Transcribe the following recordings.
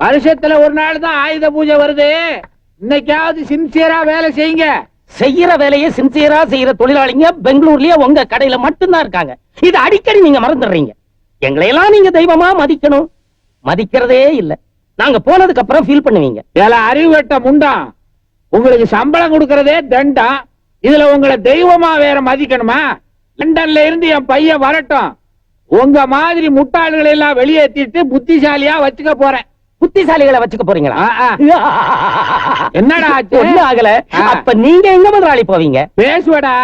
வருஷத்துல ஒரு நாள் தான் ஆயுத பூஜை வருது. இன்னைக்காவது சின்சியரா வேலை செய்யுங்க. செய்யற வேலையை சின்சியரா செய்யற தொழிலாளிங்க பெங்களூர்லயே உங்க கடையில மட்டும்தான் இருக்காங்க. இது அடிக்கடி நீங்க மறந்துடுறீங்க. எங்களையெல்லாம் நீங்க தெய்வமா மதிக்கணும்? மதிக்கிறதே இல்ல. நாங்க போனதுக்கு அப்புறம் ஃபீல் பண்ணுவீங்க. ஏல அறிவு வெட்ட முண்டாம் உங்களுக்கு சம்பளம் கொடுக்கறதே தண்டம் இதுல உங்களை தெய்வமா வேற மதிக்கணுமா? லண்டன்ல இருந்து என் பையன் வரட்டும். உங்க மாதிரி முட்டாள்களை எல்லாம் வெளியேத்திட்டு புத்திசாலியா வச்சுக்க போறேன். புத்திசாலிகளை வச்சுக்க போறீங்களா. என்னடா? ஒண்ணும் ஆகல. அப்ப நீங்க எங்க முதலாளி போவீங்க? பேசுவடா.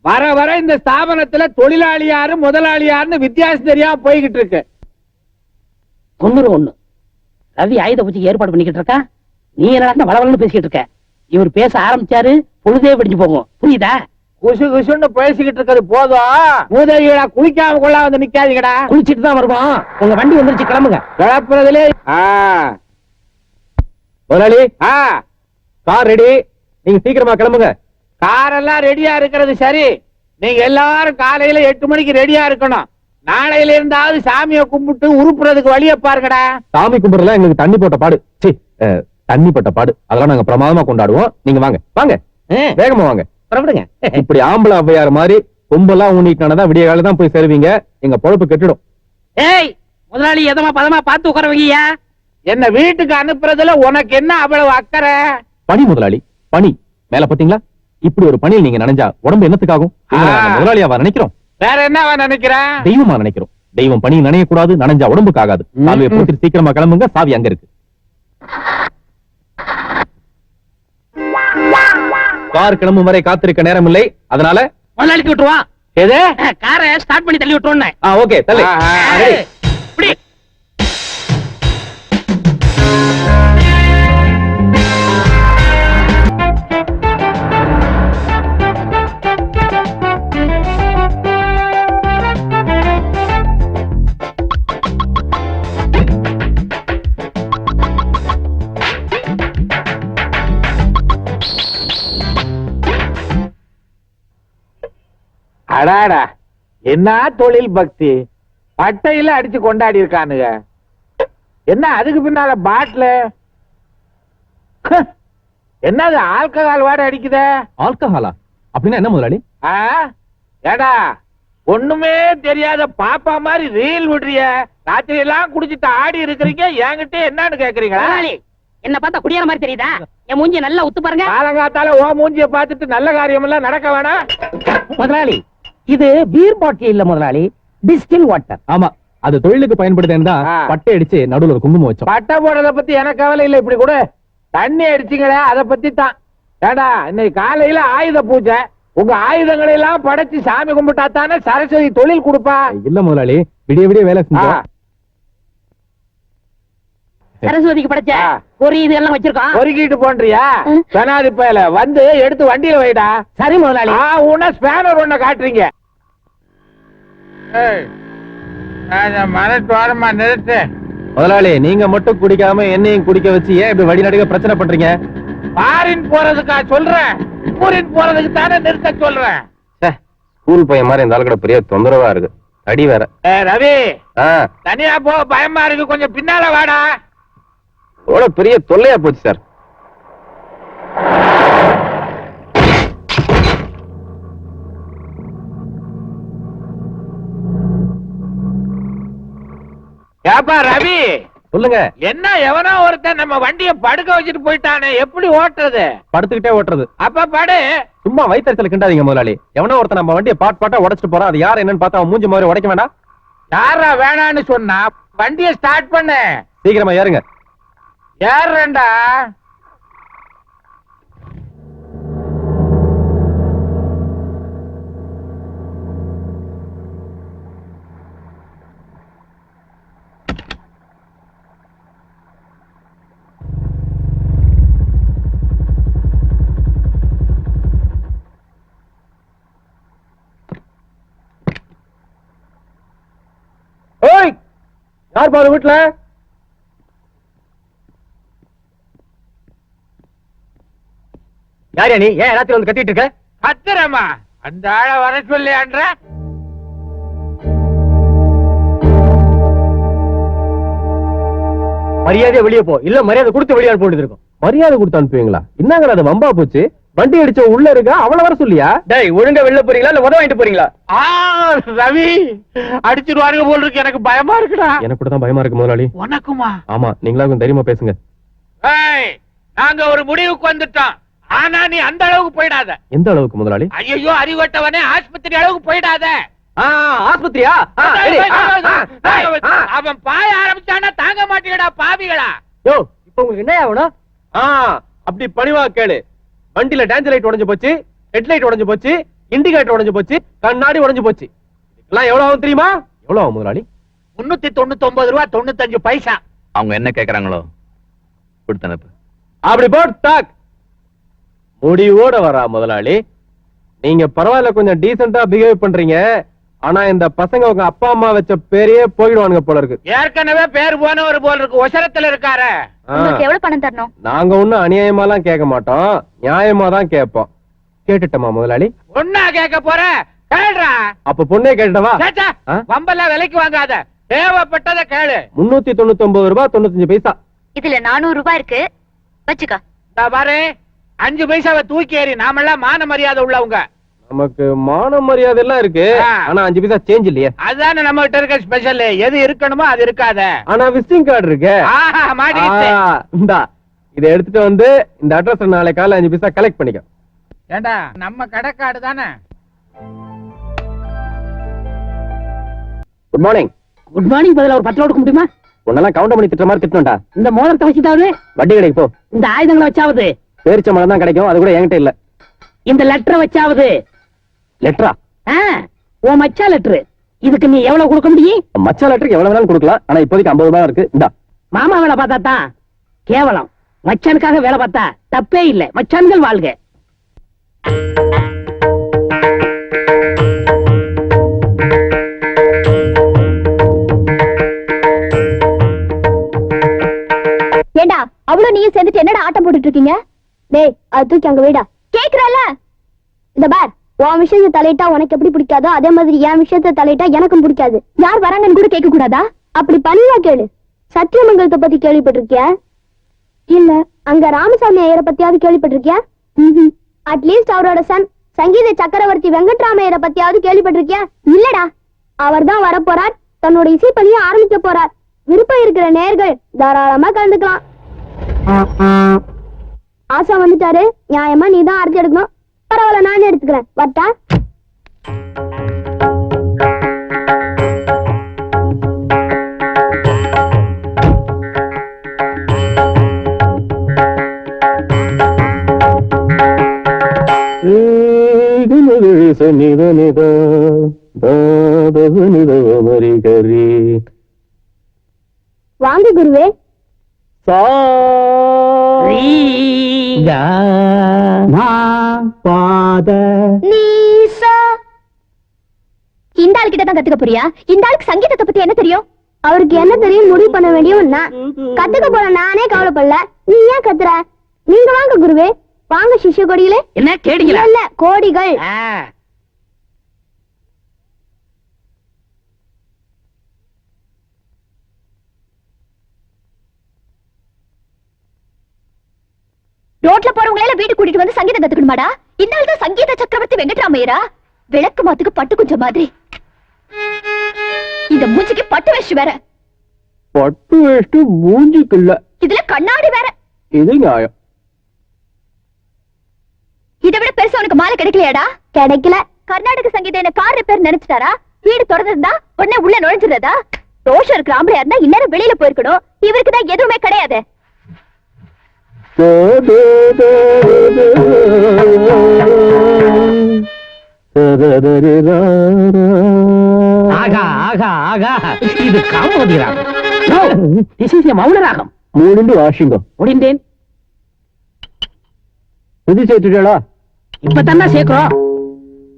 வர வர இந்த ஸ்தாபனத்துல தொழிலாளி யாரு முதலாளி யாருன்னு வித்தியாசம் தெரியாம போய்கிட்டு இருக்கு. தொண்ணூறு ஒண்ணு. ரவி ஆயுத பூஜைக்கு ஏற்பாடு பண்ணிக்கிட்டு இருக்கா? நீ என்ன வளவலன்னு பேசிக்கிட்டு இருக்க? இவர் பேச ஆரம்பிச்சாரு பொழுதே விடிஞ்சு போகும். புரியுதா? குசு குசுன்னு பேசிக்கிட்டு இருக்கிறது போதும். மூதவிகளா குளிக்காம கொள்ள வந்து நிக்காதீங்கடா. குளிச்சிட்டு தான் வருவோம். உங்க வண்டி வந்துருச்சு கிளம்புங்க. கிளப்புறதுலே முதலாளி ஆ. கார் ரெடி நீங்க சீக்கிரமா கிளம்புங்க. காரெல்லாம் ரெடியா இருக்கிறது சரி. நீங்க எல்லாரும் காலையில எட்டு மணிக்கு ரெடியா இருக்கணும். நாளையில இருந்தாவது சாமியை கும்பிட்டு உருப்புறதுக்கு வழிய பாருங்கடா. சாமி கும்பிடலாம் எங்களுக்கு தண்ணி போட்ட பாடு. சீ, அஹ், தண்ணி போட்ட பாடு. அதெல்லாம் நாங்க பிரமாதமா கொண்டாடுவோம். நீங்க வாங்க. வாங்க. வேகமா வாங்க. புறப்படுங்க. இப்படி ஆம்பளை ஔவையார் மாதிரி கொம்பெல்லாம் ஊனிட்டானதான் விடிய காலம் தான் போய் சேருவீங்க. எங்க பொழப்பு கெட்டுடும். ஏய் முதலாளி எதமா பதமா பார்த்து உட்கார வைங்கயா என்ன வீட்டுக்கு அனுப்புறதுல உனக்கு என்ன அவ்வளவு அக்கறை? பனி முதலாளி பனி மேல பாத்தீங்களா இப்படி ஒரு பணியில் நீங்க நினைஞ்சா உடம்பு என்னத்துக்காகும். முதலாளியாவா நினைக்கிறோம். வேற என்னவா நினைக்கிறேன்? தெய்வமா நினைக்கிறோம். தெய்வம் பணி நனைய கூடாது நனைஞ்சா உடம்புக்கு ஆகாது. சாவியை சீக்கிரமா கிளம்புங்க சாவி அங்க இருக்கு. கார் கிளம்பும் வரை காத்திருக்க நேரம் இல்லை அதனால முதலாளிக்கு விட்டுருவான் எது? காரை ஸ்டார்ட் பண்ணி தள்ளி விட்டுருவோம் ஓகே தள்ளு. அடாடா. என்ன தொழில் பக்தி? பட்டையில அடிச்சு கொண்டாடி இருக்கானுங்க. என்ன அதுக்கு பின்னால பாட்டில்? என்னது ஆல்கஹால் வாட அடிக்குதே? ஆல்கஹாலா? அப்படின்னா என்ன முதலாளி? ஆ? ஏடா ஒண்ணுமே தெரியாத பாப்பா மாதிரி ரீல் விடுறிய. ராத்திரி எல்லாம் குடிச்சிட்டு ஆடி இருக்கிறீங்க என்கிட்ட என்னன்னு கேக்குறீங்களா? என்ன பார்த்தா குடியார மாதிரி தெரியுதா? என் மூஞ்சி நல்லா உத்து பாருங்க. காலங்காத்தால ஓ மூஞ்சிய பார்த்துட்டு நல்ல காரியம் எல்லாம் நடக்க வேணாம். முதலாளி இது பீர் பாட்டில் இல்ல முதலாளி டிஸ்டில் வாட்டர் ஆமா அது தொழிலுக்கு பயன்படுத்தேன் தான். பட்டை அடிச்சு நடுவுல குங்குமம் வச்சோம். பட்டை போடுறத பத்தி எனக்கு கவலை இல்ல இப்படி கூட. தண்ணி அடிச்சீங்களே அத பத்தி தான். ஏடா இன்னைக்கு காலையில ஆயுத பூஜை. உங்க ஆயுதங்களை எல்லாம் படைச்சு சாமி கும்பிட்டா தானே சரஸ்வதி தொழில் கொடுப்பா. இல்ல முதலாளி விடிய விடிய வேலை செஞ்சோம். சரஸ்வதிக்கு படைச்ச. ஒரு இது எல்லாம் வச்சிருக்கோம். பொறுக்கிட்டு போன்றியா? பெனாதி பயல வந்து எடுத்து வண்டியில வைடா. சரி முதலாளி. ஆ உன்ன ஸ்பேனர் ஒண்ண காட்டுறீங்க. மனத்தோரமா நிறுத்து. முதலாளி நீங்க மட்டும் குடிக்காம என்னையும் குடிக்க வச்சு ஏன் இப்படி வழி நடுக பிரச்சனை பண்றீங்க? ஃபாரின் போறதுக்கா சொல்றேன். ஊரின் போறதுக்கு தானே நிறுத்த சொல்றேன். ஸ்கூல் பையன் மாதிரி இந்த ஆளுக்கட பெரிய தொந்தரவா இருக்கு. அடி வேற. ஏ ரவி. ஆ. தனியா போ பயமா இருக்கு. கொஞ்சம் பின்னால வாடா. எவ்வளவு பெரிய தொல்லையா போச்சு சார். ஏப்பா ரவி? சொல்லுங்க. என்ன எவனோ ஒருத்தன் நம்ம வண்டிய படுக்க வச்சுட்டு போயிட்டானே எப்படி ஓட்டுறது? படுத்துக்கிட்டே ஓட்டுறது. அப்ப படு. சும்மா வயிற்றுல கிண்டாதீங்க முதலாளி. எவனோ ஒருத்தன் நம்ம வண்டியை பாட் பாட்டா உடைச்சிட்டு போறான் அது யார் என்னன்னு பார்த்தா மூஞ்சி மாதிரி உடைக்க வேண்டாம். யாரா வேணான்னு சொன்னா வண்டிய ஸ்டார்ட் பண்ணு. சீக்கிரமா ஏறுங்க. ஏறேன்டா ஓய் யார் பாரு வீட்டுல யார் நீ? ஏன் எல்லாத்தையும் வந்து கத்திட்டு இருக்க? கத்துறமா அந்த ஆள வர சொல்லியான்ற மரியாதையா வெளியே போ. இல்ல மரியாதை கொடுத்து வெளியே போட்டு இருக்கும். மரியாதை கொடுத்து அனுப்புவீங்களா? என்னங்க அது வம்பா போச்சு? வண்டி அடிச்ச உள்ள இருக்கா? அவள வர சொல்லியா? டேய் ஒழுங்கா வெளில போறீங்களா? இல்ல உதவ வாங்கிட்டு போறீங்களா? ஆ ரவி அடிச்சிருவாருங்க போல் இருக்கு. எனக்கு பயமா இருக்குடா. எனக்கு கூட தான் பயமா இருக்கு முதலாளி. உனக்குமா? ஆமா நீங்களா கொஞ்சம் தைரியமா பேசுங்க. ஏய் நாங்க ஒரு முடிவுக்கு வந்துட்டோம். ஆனா நீ அந்த அளவுக்கு போயிடாத. எந்த அளவுக்கு முதலாளி? ஐயோ அறிவட்டவனே ஆஸ்பத்திரி அளவுக்கு போயிடாத. ஆ ஆஸ்பத்திரியா. அவன் பாய ஆரம்பிச்சானா தாங்க மாட்டீங்கடா பாவிகளா. யோ இப்போ உங்களுக்கு என்ன ஆகணும் ஆ அப்படி பணிவா கேளு. வண்டியில டேஞ்சர் லைட் உடைஞ்சு போச்சு ஹெட் லைட் உடைஞ்சு போச்சு இண்டிகேட்டர் உடைஞ்சு போச்சு கண்ணாடி உடைஞ்சு போச்சு. இதெல்லாம் எவ்வளவு ஆகும் தெரியுமா? எவ்வளவு ஆகும் முதலாளி? முன்னூத்தி தொண்ணூத்தி ஒன்பது ரூபா தொண்ணூத்தஞ்சு பைசா. அவங்க என்ன கேக்குறாங்களோ? கொடுத்தனப்பு அப்படி போட் டாக் முடிவோட வரா முதலாளி. நீங்க பரவாயில்ல கொஞ்சம் டீசெண்டா பிஹேவ் பண்றீங்க. ஆனா இந்த பசங்க உங்க அப்பா அம்மா வச்ச பேரையே போயிடுவானுங்க போல இருக்கு. ஏற்கனவே பேர் போனவர் போல் இருக்கு. ஒசரத்துல இருக்காரு. எவ்வளவு பணம் தரணும்? நாங்க ஒண்ணும் அநியாயமாலாம் கேட்க மாட்டோம். நியாயமா தான் கேட்போம். கேட்டுட்டோமா முதலாளி? ஒன்னா கேட்க போற? கேளுடா. அப்ப பொண்ணே ஆ? வம்பெல்லாம் விலைக்கு வாங்காத. தேவைப்பட்டதை கேளு. முன்னூத்தி தொண்ணூத்தி ஒன்பது ரூபாய் தொண்ணூத்தஞ்சு பைசா. இதுல நானூறு ரூபாய் இருக்கு. வச்சுக்க. பாரு. அஞ்சு பைசாவை தூக்கி ஏறி நாமெல்லாம் மான மரியாதை உள்ளவங்க. நமக்கு மான மரியாதை எல்லாம் இருக்கு. ஆனா அஞ்சு பைசா சேஞ்ச் இல்லையே. அதுதானே நம்ம கிட்ட இருக்க ஸ்பெஷல் எது இருக்கணுமோ அது இருக்காத. ஆனா விசிட்டிங் கார்டு இருக்கு. இந்தா இதை எடுத்துட்டு வந்து இந்த அட்ரஸ் நாளை காலைல அஞ்சு பைசா கலெக்ட் பண்ணிக்க. ஏண்டா நம்ம கடைக்காடு தானே? குட் மார்னிங் குட் மார்னிங் பதிலா ஒரு பத்து ரூபா கொடுக்க முடியுமா? உன்னெல்லாம் கவுண்ட் பண்ணி திட்டுற மாதிரி திட்டணும்டா. இந்த மோதிரத்தை வச்சுட்டாவது வட்டி கடைக்கு போ. இந்த ஆயுதங்களை வச்சாவது? பேரிச்ச மரம் தான் கிடைக்கும். அது கூட என்கிட்ட இல்ல. இந்த லெட்டரை வச்சாவது? லெட்டரா ஆ, உன் மச்சா லெட்டரு இதுக்கு நீ எவ்வளவு கொடுக்க முடியும்? மச்சா லெட்டருக்கு எவ்வளவு வேணாலும் கொடுக்கலாம். ஆனா இப்போதைக்கு ஐம்பது ரூபாய் இருக்கு. இந்தா. மாமா வேலை பார்த்தா தான் கேவலம். மச்சானுக்காக வேலை பார்த்தா தப்பே இல்ல. மச்சான்கள் வாழ்க. ஏண்டா அவ்வளவு நீயும் சேர்ந்துட்டு என்னடா ஆட்டம் போட்டுட்டு இருக்கீங்க? டேய் அது தூக்கி அங்க வைடா. கேக்குறல? இந்த பார் உன் விஷயத்தை தலையிட்டா உனக்கு எப்படி பிடிக்காதோ அதே மாதிரி என் விஷயத்தை தலையிட்டா எனக்கும் பிடிக்காது. யார் வராங்கன்னு கூட கேட்க கூடாதா அப்படி பணியா கேளு. சத்தியமங்கலத்தை பத்தி கேள்விப்பட்டிருக்கியா? இல்ல அங்க ராமசாமி ஐயரை பத்தியாவது கேள்விப்பட்டிருக்கியா? அட்லீஸ்ட் அவரோட சன் சங்கீத சக்கரவர்த்தி வெங்கட்ராமையரை பத்தியாவது கேள்விப்பட்டிருக்கியா? இல்லடா. அவர் தான் வரப்போறார் தன்னோட இசைப்பணியை ஆரம்பிக்க போறார். விருப்பம் இருக்கிற நேர்கள் தாராளமா கலந்துக்கலாம். ஆசா வந்துட்டாரு. நியாயமா நீ தான் அரைச்சி எடுக்கணும். பரவாயில்ல நானே எடுத்துக்கிறேன். வட்டா வாங்க நீசா. இந்த ஆள் கிட்ட தான் கத்துக்க போறியா? இந்த ஆளுக்கு சங்கீதத்தை பத்தி என்ன தெரியும்? அவருக்கு என்ன தெரியும்? முடிவு பண்ண வேண்டியும் நான் கத்துக்க போற நானே கவலைப்படல. நீ ஏன் கத்துற? நீங்க வாங்க குருவே. வாங்க சிஷ்ய கொடிகளே என்ன கேடுங்களா இல்ல கோடிகள். ரோட்ல போறவங்க எல்லாம் வீட்டுக்கு கூட்டிட்டு வந்து சங்கீதம் கத்துக்கணுமாடா? இந்த ஆள் தான் சங்கீத சக்கரவர்த்தி வெங்கட்ராமையரா? விளக்கு மாத்துக்கு பட்டு குஞ்சம் மாதிரி. இந்த மூஞ்சிக்கு பட்டு வேஷம் வேற. பட்டு வேஷ்டு மூஞ்சிக்கு இல்ல இதுல கண்ணாடி வேற. இது நியாயம். இதை விட பெருசா உனக்கு மாலை கிடைக்கலையாடா? கிடைக்கல. கர்நாடக சங்கீதம் என்ன கார் ரிப்பேர் நினைச்சிட்டாரா? வீடு திறந்திருந்தா உடனே உள்ள நுழைஞ்சிருந்தா தோஷம் இருக்கிற ஆம்பளையா இருந்தா இந்நேரம் வெளியில போயிருக்கணும். இவருக்கு தான் எதுவுமே கிடையாது. ஆகா ஆகா ஆகா. இது காமோதி ராகம் No, this is a மௌன ராகம் மூணுண்டு வாஷிங்கோ முடிந்தேன் புது சேர்த்துட்டா இப்ப சேர்க்கிறோம்.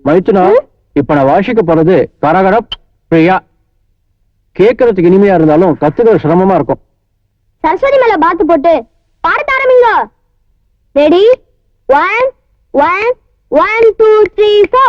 மைத்துனா இப்ப நான் வாசிக்க போறது கரகர பிரியா. கேட்கறதுக்கு இனிமையா இருந்தாலும் கத்துக்கிறது சிரமமா இருக்கும். சரஸ்வதி மேல பாத்து போட்டு பாடத்த ready one one one two three four